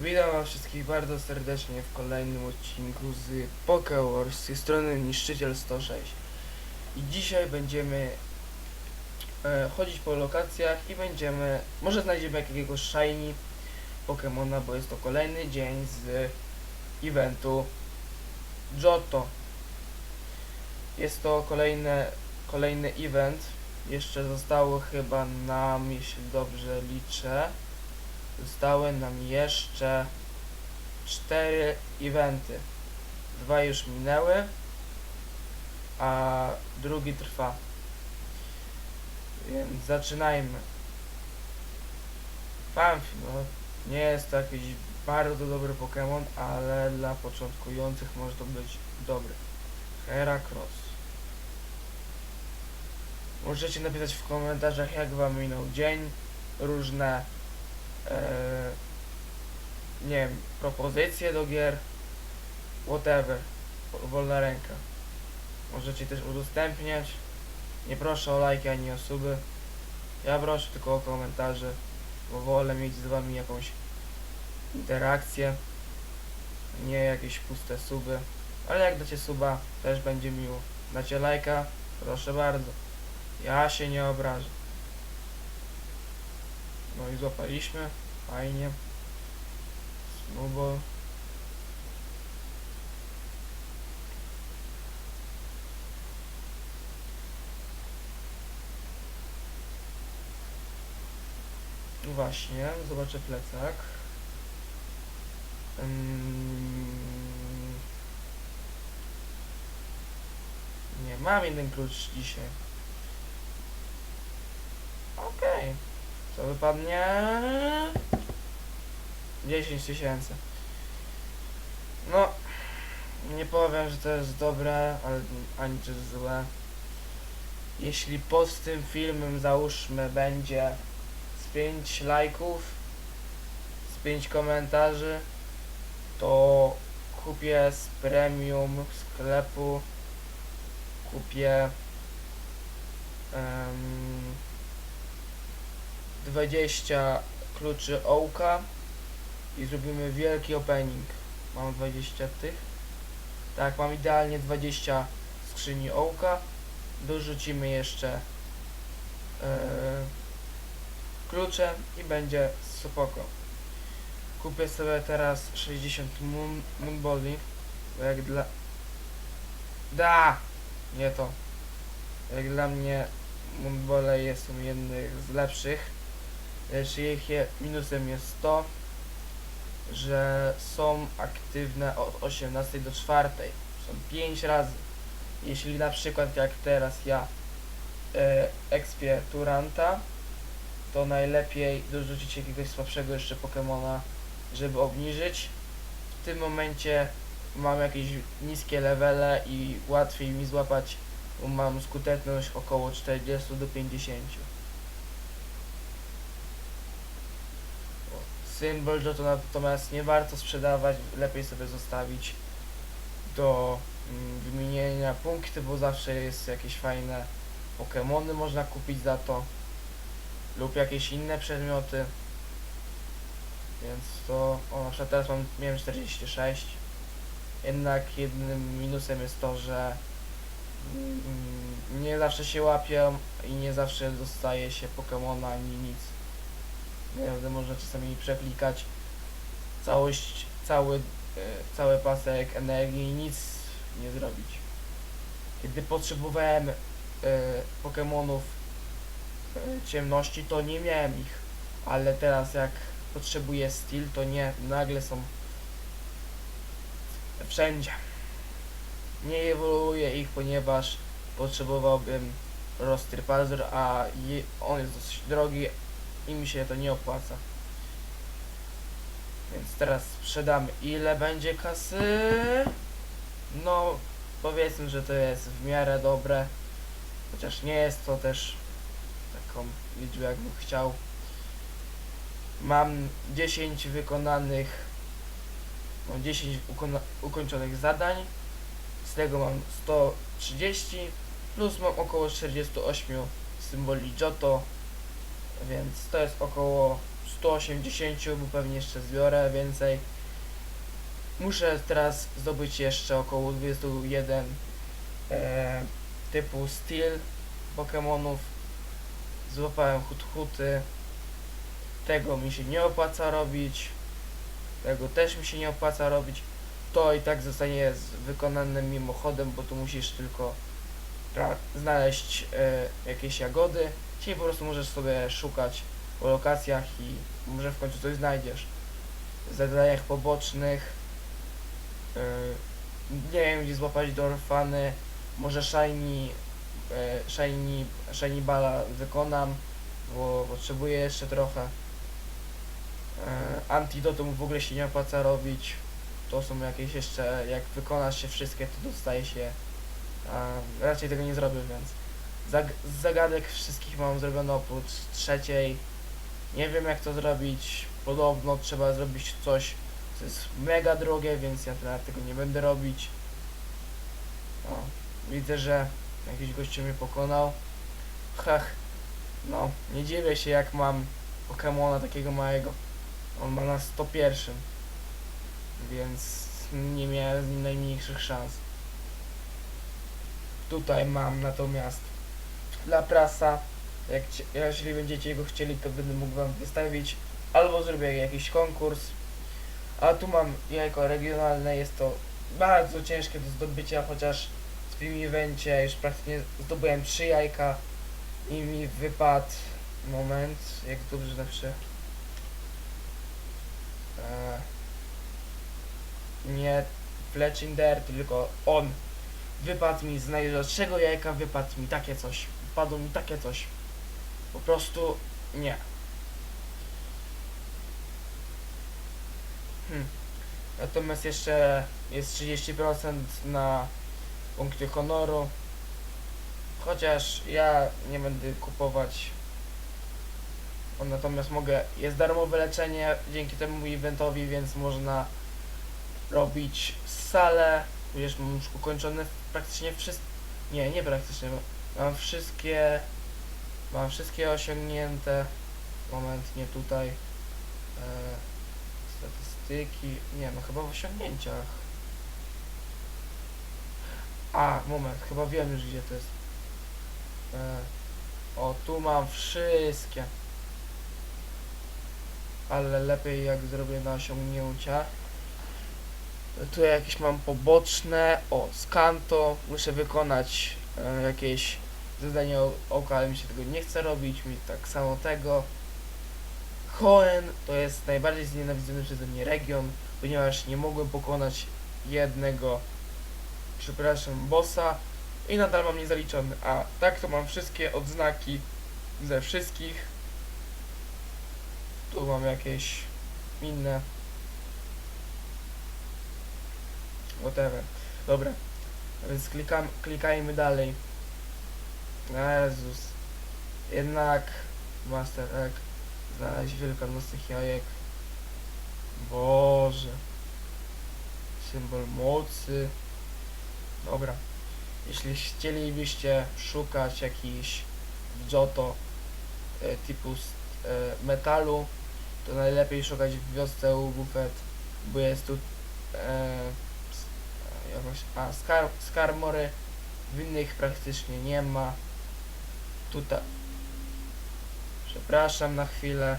Witam was wszystkich bardzo serdecznie w kolejnym odcinku z Pokewars z tej strony Niszczyciel 106 i dzisiaj będziemy e, chodzić po lokacjach i będziemy, może znajdziemy jakiegoś shiny Pokemona, bo jest to kolejny dzień z eventu Johto. Jest to kolejne, kolejny event. Jeszcze zostało chyba nam, jeśli dobrze liczę Zostały nam jeszcze cztery eventy. Dwa już minęły, a drugi trwa. Więc zaczynajmy. Pamfi, no nie jest to jakiś bardzo dobry Pokémon, ale dla początkujących może to być dobry. Heracross. Możecie napisać w komentarzach jak wam minął dzień, różne nie wiem, propozycje do gier, whatever, wolna ręka. Możecie też udostępniać. Nie proszę o lajki ani o suby. Ja proszę tylko o komentarze, bo wolę mieć z wami jakąś interakcję, nie jakieś puste suby. Ale jak dacie suba, też będzie miło. Dacie lajka, proszę bardzo. Ja się nie obrażę. No i złapaliśmy. Fajnie. Snowball. No Właśnie, zobaczę plecak. Nie, mam jeden klucz dzisiaj. Okej. Co wypadnie? 10 tysięcy. No, nie powiem, że to jest dobre, ale ani też złe. Jeśli pod tym filmem załóżmy będzie z 5 lajków, z 5 komentarzy, to kupię z premium sklepu, kupię em, 20 kluczy ołka i zrobimy wielki opening. Mam 20 tych. Tak, mam idealnie 20 skrzyni ołka. Dorzucimy jeszcze e, klucze i będzie spoko. Kupię sobie teraz 60 moon, moonballi, bo jak dla... Da! Nie to. Jak dla mnie moonballe są jedne z lepszych. Lecz ich minusem jest to, że są aktywne od 18 do 4. Są 5 razy. Jeśli na przykład jak teraz ja e, expię Turanta, to najlepiej dorzucić jakiegoś słabszego jeszcze Pokemona, żeby obniżyć. W tym momencie mam jakieś niskie levele i łatwiej mi złapać, mam skuteczność około 40 do 50. Symbol, że to natomiast nie warto sprzedawać, lepiej sobie zostawić do mm, wymienienia punkty, bo zawsze jest jakieś fajne Pokémony można kupić za to lub jakieś inne przedmioty. Więc to, o na przykład teraz mam, miałem 46. Jednak jednym minusem jest to, że mm, nie zawsze się łapią i nie zawsze dostaje się Pokemona ani nic. Naprawdę można czasami przeklikać całość, cały, e, cały pasek energii i nic nie zrobić. Kiedy potrzebowałem e, Pokemonów e, ciemności, to nie miałem ich, ale teraz jak potrzebuję Steel, to nie, nagle są wszędzie. Nie ewoluuję ich, ponieważ potrzebowałbym Rostripazor, a je, on jest dosyć drogi, i mi się to nie opłaca. Więc teraz sprzedamy. Ile będzie kasy? No, powiedzmy, że to jest w miarę dobre. Chociaż nie jest to też taką liczbę, jakbym chciał. Mam 10 wykonanych, mam 10 ukona- ukończonych zadań. Z tego mam 130 plus mam około 48 symboli Johto więc to jest około 180, bo pewnie jeszcze zbiorę więcej. Muszę teraz zdobyć jeszcze około 21 e, typu Steel Pokémonów. Złapałem hut-huty. Tego mi się nie opłaca robić. Tego też mi się nie opłaca robić. To i tak zostanie wykonane mimochodem, bo tu musisz tylko znaleźć e, jakieś jagody. Dzisiaj po prostu możesz sobie szukać po lokacjach i może w końcu coś znajdziesz. W zadaniach pobocznych. e, nie wiem gdzie złapać dorfany. Może shiny, e, shiny, shiny bala wykonam, bo potrzebuję jeszcze trochę. E, antidotum w ogóle się nie opłaca robić. To są jakieś jeszcze, jak wykonasz się wszystkie, to dostaje się. A raczej tego nie zrobię, więc. Zag zagadek wszystkich mam zrobione oprócz trzeciej. Nie wiem jak to zrobić. Podobno trzeba zrobić coś, co jest mega drogie, więc ja teraz tego nie będę robić. O, widzę, że jakiś gościu mnie pokonał. Hach. No, nie dziwię się jak mam Pokemona takiego małego. On ma na 101. Więc nie miałem z nim najmniejszych szans. Tutaj mam natomiast dla prasa, jak jeżeli będziecie go chcieli, to będę mógł wam wystawić, albo zrobię jakiś konkurs. A tu mam jajko regionalne, jest to bardzo ciężkie do zdobycia, chociaż w tym evencie już praktycznie zdobyłem trzy jajka i mi wypadł moment, jak dobrze napiszę. Eee, nie Fletchinder, tylko on. Wypadł mi z najdroższego jajka, wypadł mi takie coś. Wypadło mi takie coś. Po prostu nie. Hmm. Natomiast jeszcze jest 30% na punkty honoru. Chociaż ja nie będę kupować. Natomiast mogę. Jest darmowe leczenie dzięki temu eventowi, więc można robić salę. Wiesz, mam już ukończone praktycznie wszystkie. Nie, nie praktycznie. Mam wszystkie. Mam wszystkie osiągnięte. Moment, nie tutaj. E, statystyki. Nie, no chyba w osiągnięciach. A, moment, chyba wiem już gdzie to jest. E, o, tu mam wszystkie. Ale lepiej jak zrobię na osiągnięciach. Tu jakieś mam poboczne. O, skanto. Muszę wykonać jakieś zadanie oka, ale mi się tego nie chce robić. Mi tak samo tego. Hoenn to jest najbardziej znienawidzony przeze mnie region, ponieważ nie mogłem pokonać jednego, przepraszam, bossa i nadal mam niezaliczony. A tak to mam wszystkie odznaki ze wszystkich. Tu mam jakieś inne whatever. Dobra, więc klikam, klikajmy dalej. Jezus. Jednak Master Egg znaleźć wielkanocnych jajek. Boże. Symbol mocy. Dobra. Jeśli chcielibyście szukać jakiś Johto e, typu e, metalu, to najlepiej szukać w wiosce u Buffet, bo jest tu e, a skar, skarmory w innych praktycznie nie ma. Tutaj. Przepraszam na chwilę.